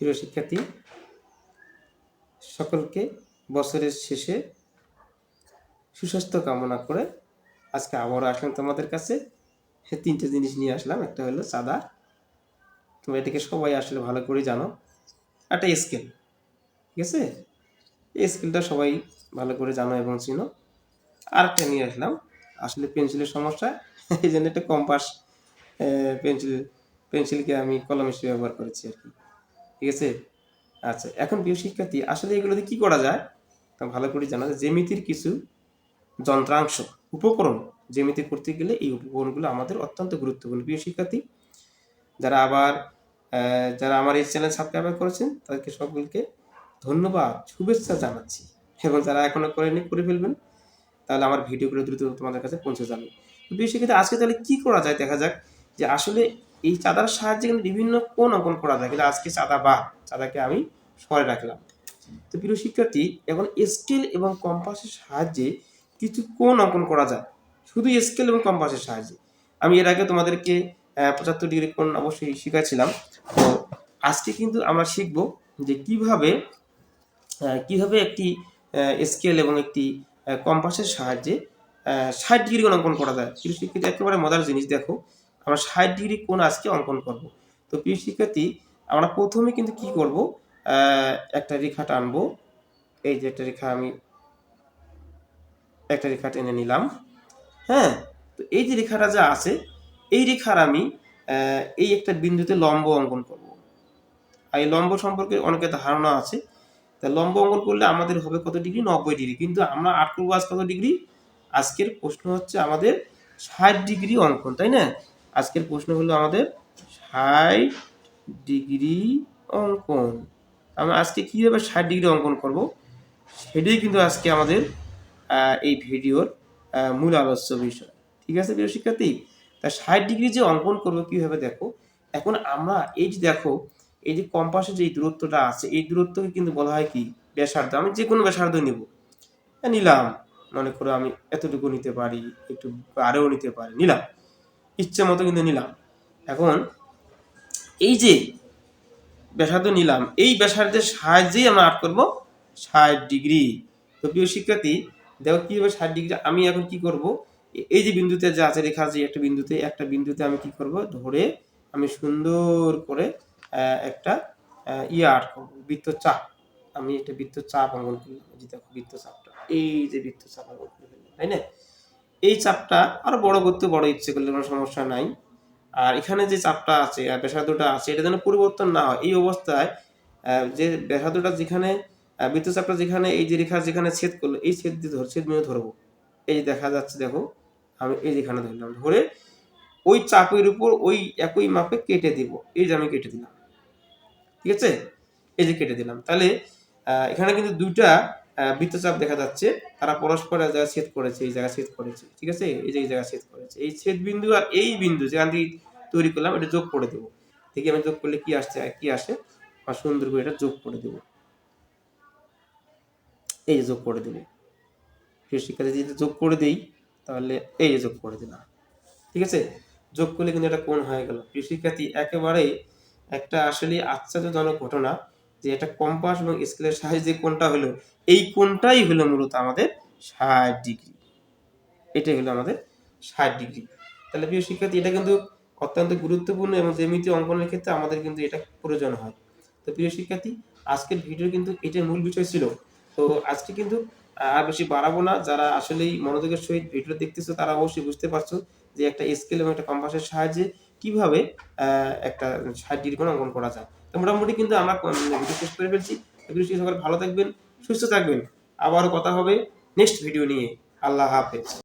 প্রিয় শিক্ষার্থী, সকলকে বছরের শেষে সুস্বাস্থ্য কামনা করে আজকে আবারও আসলাম তোমাদের কাছে। তিনটে জিনিস নিয়ে আসলাম, একটা হলো চাঁদা। তোমরা এটাকে সবাই আসলে ভালো করে জানো। একটা স্কেল ঠিক আছে? এই স্কেলটা সবাই ভালো করে জানো এবং চিনো। আর একটা নিয়ে আসলাম, আসলে পেন্সিলের সমস্যা, এই জন্য একটা কম্পাস পেন্সিল, পেন্সিলকে আমি কলম হিসেবে ব্যবহার করেছি আর কি। ঠিক আছে? আচ্ছা এখন প্রিয় শিক্ষার্থী, আসলে এগুলোতে কি করা যায়? তা ভালো করে জানা যায়। জ্যামিতির কিছু যন্ত্রাংশ, উপকরণ জ্যামিতি করতে গেলে এই উপকরণগুলো আমাদের অত্যন্ত গুরুত্বপূর্ণ। প্রিয় শিক্ষার্থী, যারা আবার যারা আমার এই চ্যানেল সাবস্ক্রাইব করেছেন, তাদেরকে সকলকে ধন্যবাদ, শুভেচ্ছা জানাচ্ছি। এবং যারা এখনও করেনি করে ফেলবেন। তাহলে আমার ভিডিওগুলো দ্রুত তোমাদের কাছে পৌঁছে যাবে। তো শিক্ষার্থী, আজকে তাহলে কি করা যায়? দেখা যাক যে আসলে এই চাঁদার সাহায্যে কিন্তু বিভিন্ন কোণ অঙ্কন করা যায়। কিন্তু আজকে চাঁদা বা চাঁদাকে আমি সরে রাখলাম। তো প্রিয় শিক্ষার্থী, এখন স্কেল এবং কম্পাসের সাহায্যে কিছু কোণ অঙ্কন করা যায়। শুধু স্কেল এবং কম্পাসের সাহায্যে। আমি এর আগে তোমাদেরকে পঁচাত্তর ডিগ্রি কোণ অবশ্যই শিখাচ্ছিলাম তো আজকে কিন্তু আমরা শিখব যে কীভাবে কীভাবে একটি স্কেল এবং একটি কম্পাসের সাহায্যে ষাট ডিগ্রি কোণ অঙ্কন করা যায়। প্রিয় শিক্ষার্থী, একেবারে মজার জিনিস, দেখো। আমরা ষাট ডিগ্রি কোণ আজকে অঙ্কন করব। তো প্রিয় শিক্ষার্থী, আমরা প্রথমে কিন্তু কি করব? একটা রেখা টানবো। এই যে একটা রেখা আমি, একটা রেখা টেনে নিলাম। হ্যাঁ তো এই যে রেখাটা যা আছে, এই রেখার আমি এই একটা বিন্দুতে লম্ব অঙ্কন করব। আর এই লম্ব সম্পর্কে অনেকের ধারণা আছে। তা লম্ব অঙ্কন করলে আমাদের হবে কত ডিগ্রি? নব্বই ডিগ্রি। কিন্তু আমরা আট করব আজ কত ডিগ্রি? আজকের প্রশ্ন হচ্ছে আমাদের ষাট ডিগ্রি অঙ্কন, তাই না? আজকের প্রশ্ন হলো আমাদের ষাট ডিগ্রি অঙ্কন। আমরা আজকে কীভাবে ষাট ডিগ্রি অঙ্কন করব? সেটাই কিন্তু আজকে আমাদের এই ভিডিওর মূল আলোচ্য বিষয়। ঠিক আছে প্রিয় শিক্ষার্থী? তা ষাট ডিগ্রি যে অঙ্কন করব কীভাবে দেখো? এখন আমরা এই যে দেখো, এই যে কম্পাসের যে দূরত্বটা আছে, এই দূরত্বকে কিন্তু বলা হয় কি? ব্যাসার্ধ। আমি যে কোনো ব্যাসার্ধ নিব। নিলাম। মনে করো আমি এতটুকু নিতে পারি, একটু আরও নিতে পারি। নিলাম। ইচ্ছে মতো কিন্তু নিলাম। এখন এই যে ব্যাসার্ধ নিলাম, এই ব্যাসার্ধের সাহায্যেই আমরা আট করব ষাট ডিগ্রি। তো প্রিয় শিক্ষার্থী, দেখো কীভাবে ষাট ডিগ্রি, আমি এখন কি করব? এই যে বিন্দুতে যা আছে রেখা আছে একটা বিন্দুতে একটা বিন্দুতে আমি কি করব? ধরে আমি সুন্দর করে একটা ইয়ে আট করব বৃত্ত চাপ আমি একটা বৃত্ত চাপ অঙ্কন করলাম যে দেখো বৃত্ত চাপটা এই যে বৃত্ত চাপ অঙ্কন করে তাই না? এই চাপটা আরও বড় করতে বড় ইচ্ছে করলে কোনো সমস্যা নাই। আর এখানে যে চাপটা আছে আর ব্যাসার্ধটা আছে এটা যেন পরিবর্তন না হয় এই অবস্থায় যে ব্যাসার্ধটা যেখানে আহ, বৃত্তচাপটা যেখানে এই যে রেখা যেখানে ছেদ করল এই ছেদ দিয়ে ধর ছেদ মেয়ে ধরবো। এই যে দেখা যাচ্ছে দেখো আমি এই যেখানে ধরলাম ধরে ওই চাপের উপর ওই একই মাপে কেটে দিব এই যে আমি কেটে দিলাম। ঠিক আছে? এই যে কেটে দিলাম। তাহলে এখানে কিন্তু দুইটা বৃত্তচাপ দেখা যাচ্ছে, তারা পরস্পর এক জায়গায় ছেদ করেছে, এই জায়গায় ছেদ করেছে, ঠিক আছে? এই যে এই জায়গায় ছেদ করেছে। এই ছেদ বিন্দু আর এই বিন্দু, যেখান থেকে তৈরি করলাম, এটা যোগ করে দেবো। ঠিক আমি যোগ করলে কি আসছে, কি আসে? আর সুন্দর করে এটা যোগ করে দেবো। এই যে যোগ করে দেবো প্রিয় শিক্ষার্থী, যদি যোগ করে দেই, তাহলে এই যে যোগ করে দিলাম। ঠিক আছে? যোগ করলে কিন্তু এটা কোণ হয়ে গেল। প্রিয় একেবারে একটা আসলে আশ্চর্যজনক ঘটনা। যে এটা কম্পাস এবং স্কেলের সাহায্যে যে কোণটা হলো, এই কোনটাই হলো মূলত আমাদের ষাট ডিগ্রি। এটাই হলো আমাদের ষাট ডিগ্রি। তাহলে প্রিয় শিক্ষার্থী, এটা কিন্তু অত্যন্ত গুরুত্বপূর্ণ এবং জ্যামিতি অঙ্কনের ক্ষেত্রে আমাদের কিন্তু এটা প্রয়োজন হয়। তো প্রিয় শিক্ষার্থী, আজকের ভিডিও কিন্তু এটাই মূল বিষয় ছিল। তো আজকে কিন্তু আর বেশি বাড়াবো না। যারা আসলেই মনোযোগের সহিত ভিডিও দেখতেছো, তারা অবশ্যই বুঝতে পারছ যে একটা স্কেল এবং একটা কম্পাসের সাহায্যে কীভাবে একটা ষাট ডিগ্রি কোণ অঙ্কন করা যায়। তো মোটামুটি কিন্তু আমরা ভিডিও শেষ করে ফেলছি। সকাল ভালো থাকবেন, সুস্থ থাকবেন। আবারও কথা হবে নেক্সট ভিডিও নিয়ে। আল্লাহ হাফেজ।